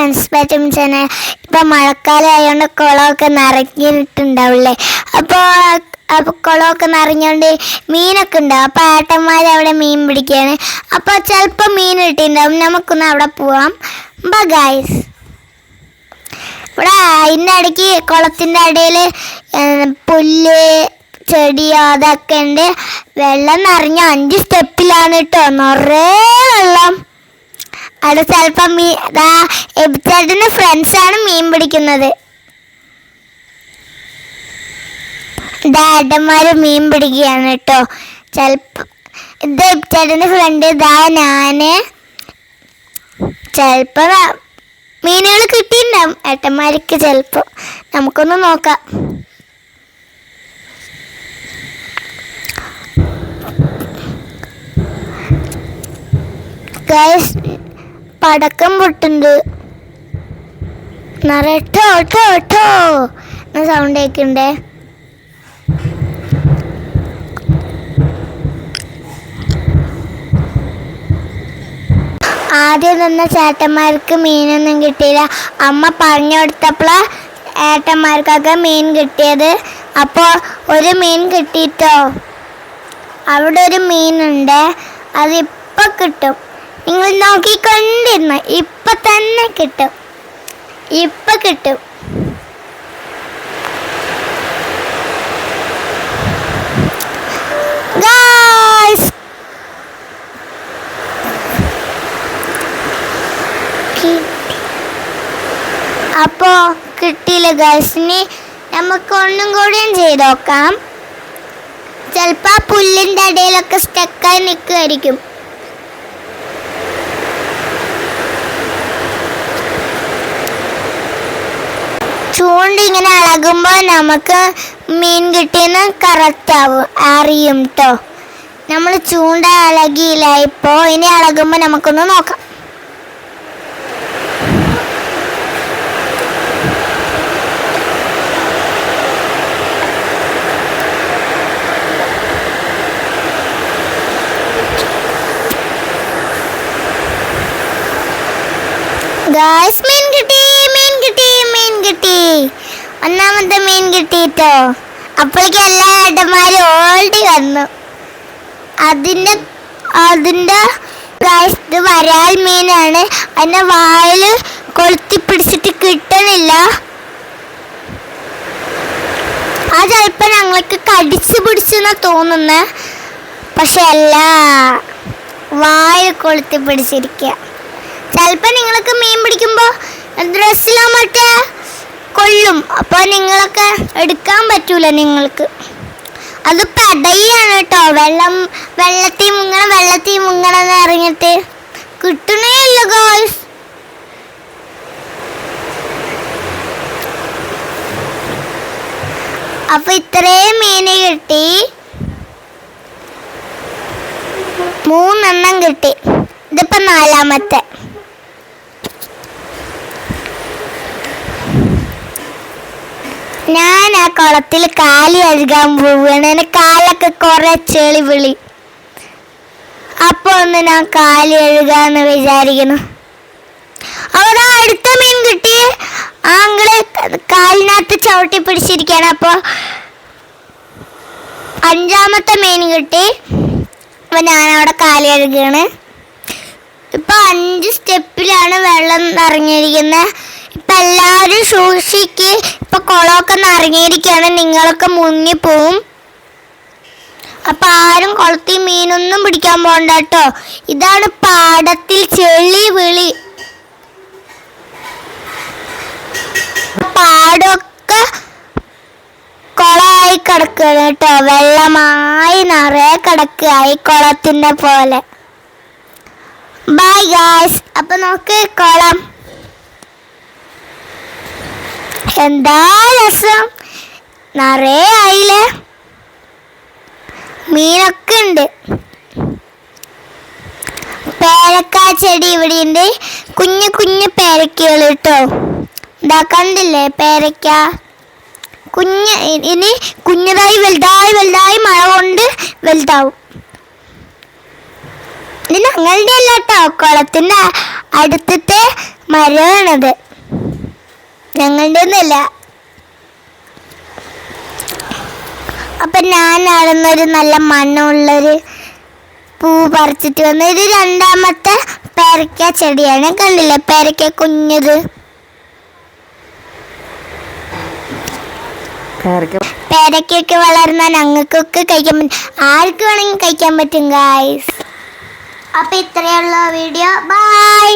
Friends പറ്റും channel ഇപ്പൊ മഴക്കാലം ആയതുകൊണ്ട് കുളമൊക്കെ നിറഞ്ഞിട്ടുണ്ടാവില്ലേ അപ്പോൾ അപ്പോൾ കുളമൊക്കെ നിറഞ്ഞുകൊണ്ട് മീനൊക്കെ ഉണ്ടാവും. അപ്പോൾ ഏട്ടന്മാർ അവിടെ മീൻ പിടിക്കുകയാണ് അപ്പോൾ ചിലപ്പോൾ മീൻ കിട്ടിയിട്ടുണ്ടാവും. നമുക്കൊന്ന് അവിടെ പോവാം. ബഗായ്സ് ഇവിടെ അതിന്റെ ഇടയ്ക്ക് കുളത്തിന്റെ ഇടയിൽ പുല്ല് ചെടി അതൊക്കെ ഉണ്ട്. വെള്ളം നിറഞ്ഞ അഞ്ച് സ്റ്റെപ്പിലാണ് കേട്ടോ. നിറയെ വെള്ളം. അവിടെ ചിലപ്പം മീ ദാ ഫ്രണ്ട്സ് ആണ് മീൻ പിടിക്കുന്നത്. ഡാഡന്മാര് മീൻ പിടിക്കുകയാണ് കേട്ടോ. ചിലപ്പോൾ ഇത് എബിച്ചേട്ടന്റെ ഫ്രണ്ട് ഇതാ ഞാൻ. ചിലപ്പോൾ മീനുകൾ കിട്ടിയിട്ടുണ്ടാവും. ഏട്ടന്മാർക്ക് ചിലപ്പോൾ നമുക്കൊന്ന് നോക്കാം. ഗൈസ് പടക്കം പൊട്ടുണ്ട്. നിറട്ടോ ഒട്ടോ ഒട്ടോ എന്ന സൗണ്ട് കേൾക്കണ്ടേ? ആദ്യം നിന്ന ചേട്ടന്മാർക്ക് മീനൊന്നും കിട്ടിയില്ല. അമ്മ പറഞ്ഞു കൊടുത്തപ്പോൾ ഏട്ടന്മാർക്കൊക്കെ മീൻ കിട്ടിയത്. അപ്പോൾ ഒരു മീൻ കിട്ടിയിട്ടോ അവിടെ ഒരു മീനുണ്ട്. അതിപ്പോൾ കിട്ടും. നിങ്ങൾ നോക്കിക്കൊണ്ടിരുന്നു ഇപ്പൊ തന്നെ കിട്ടും. ഇപ്പൊ കിട്ടും! അപ്പോ കിട്ടിയില്ല ഗൈസിനി നമുക്ക് ഒന്നും കൂടിയും ചെയ്ത് നോക്കാം. ചിലപ്പോൾ ആ പുല്ലിന്റെ ഇടയിലൊക്കെ സ്റ്റക്കായി നിൽക്കുമായിരിക്കും ചൂണ്ട് ഇങ്ങനെ ഇളകുമ്പോൾ നമുക്ക് മീൻ കിട്ടിയെന്ന് കറക്റ്റ് ആവും. അറിയും കേട്ടോ നമ്മൾ ചൂണ്ട ഇളകിയില്ല ഇപ്പോൾ ഇനി ഇളകുമ്പോൾ നമുക്കൊന്ന് നോക്കാം. ഗായ്സ് കിട്ടി. ഒന്നാമത്തെ മീൻ കിട്ടിയിട്ടോ. അപ്പോഴേക്കും എല്ലാ ഏട്ടന്മാരും ഓൾഡി വന്നു. അതിന്റെ അതിന്റെ ഇത് വരാൽ മീനാണ്. അതിന്റെ വായിൽ കൊളുത്തി പിടിച്ചിട്ട് കിട്ടണില്ല. ആ ചിലപ്പോൾ ഞങ്ങൾക്ക് കടിച്ചു പിടിച്ചെന്നാ തോന്നുന്നത് പക്ഷെ അല്ല വായ കൊളുത്തി പിടിച്ചിരിക്കുക ചിലപ്പോൾ നിങ്ങൾക്ക് മീൻ പിടിക്കുമ്പോൾ ഡ്രസ്സിലോ മറ്റേ കൊള്ളും അപ്പോൾ നിങ്ങളൊക്കെ എടുക്കാൻ പറ്റൂല നിങ്ങൾക്ക്. അത് പടയാണ് കേട്ടോ. വെള്ളം വെള്ളത്തിൽ മുങ്ങണം വെള്ളത്തിൽ മുങ്ങണം എന്ന് ഇറങ്ങിയിട്ട് ഗോൾസ് അപ്പൊ ഇത്രയും മീന് കിട്ടി. മൂന്നെണ്ണം കിട്ടി. ഇതിപ്പോ നാലാമത്തെ. ഞാൻ ആ കുളത്തിൽ കാലി കഴുകാൻ പോവുകയാണ് എന്റെ കാലൊക്കെ കുറെ ചെളി വിളി. അപ്പൊ ഒന്ന് ഞാൻ കാലി കഴുകാന്ന് വിചാരിക്കുന്നു. അവിടെ അടുത്ത മീൻ കിട്ടി. ആങ്കിൾ കാലിനകത്ത് ചവിട്ടി പിടിച്ചിരിക്കുകയാണ് അപ്പൊ അഞ്ചാമത്തെ മീൻ കിട്ടി. അപ്പൊ ഞാനവിടെ കാലി കഴുകുകയാണ് ഇപ്പൊ അഞ്ച് സ്റ്റെപ്പിലാണ് വെള്ളം നിറഞ്ഞിരിക്കുന്നത് ഇപ്പൊ എല്ലാവരും സൂക്ഷിക്ക്. കുളമൊക്കെ നിറങ്ങിയിരിക്കുകയാണ് നിങ്ങളൊക്കെ മുങ്ങി പോവും. അപ്പൊ ആരും കുളത്തിൽ മീനൊന്നും പിടിക്കാൻ പോകണ്ട കേട്ടോ. ഇതാണ് പാടത്തിൽ ചെളി വിളി. പാടമൊക്കെ കുളമായി കിടക്കുകയാണ് കേട്ടോ. വെള്ളമായി നിറയെ കിടക്കുകയായി കുളത്തിന്റെ പോലെ. ബൈ ഗായ്സ് അപ്പൊ നോക്ക് കുളം. എന്താ രസം? നിറയെ ആയില്ലേ? മീനൊക്കെ ഉണ്ട്. പേരക്ക ചെടി ഇവിടെ ഉണ്ട്. കുഞ്ഞു കുഞ്ഞു പേരക്കകൾ കേട്ടോ. ഇതാ കണ്ടില്ലേ പേരക്ക? കുഞ്ഞ് ഇനി കുഞ്ഞതായി വലുതായി വലുതായി മഴ കൊണ്ട് വലുതാവും. ഇത് ഞങ്ങളുടെ അല്ല കേട്ടോ. കുളത്തിന്റെ അടുത്തത്തെ മരമാണത്. ഞങ്ങളുടെ ഒന്നല്ല അപ്പൊ ഞാൻ നടന്നൊരു നല്ല മണ്ണുള്ളൊരു പൂ പറിച്ചിട്ട് വന്നു. ഇത് രണ്ടാമത്തെ പേരക്ക ചെടിയാണ്. കണ്ടില്ലേ? പേരക്ക കുഞ്ഞത്. പേരക്ക പേരക്കൊക്കെ വളർന്ന ഞങ്ങൾക്കൊക്കെ കഴിക്കാൻ പറ്റും. ആർക്ക് വേണമെങ്കിൽ കഴിക്കാൻ പറ്റും ഗായ്സ് അപ്പൊ ഇത്രയുള്ള വീഡിയോ. ബൈ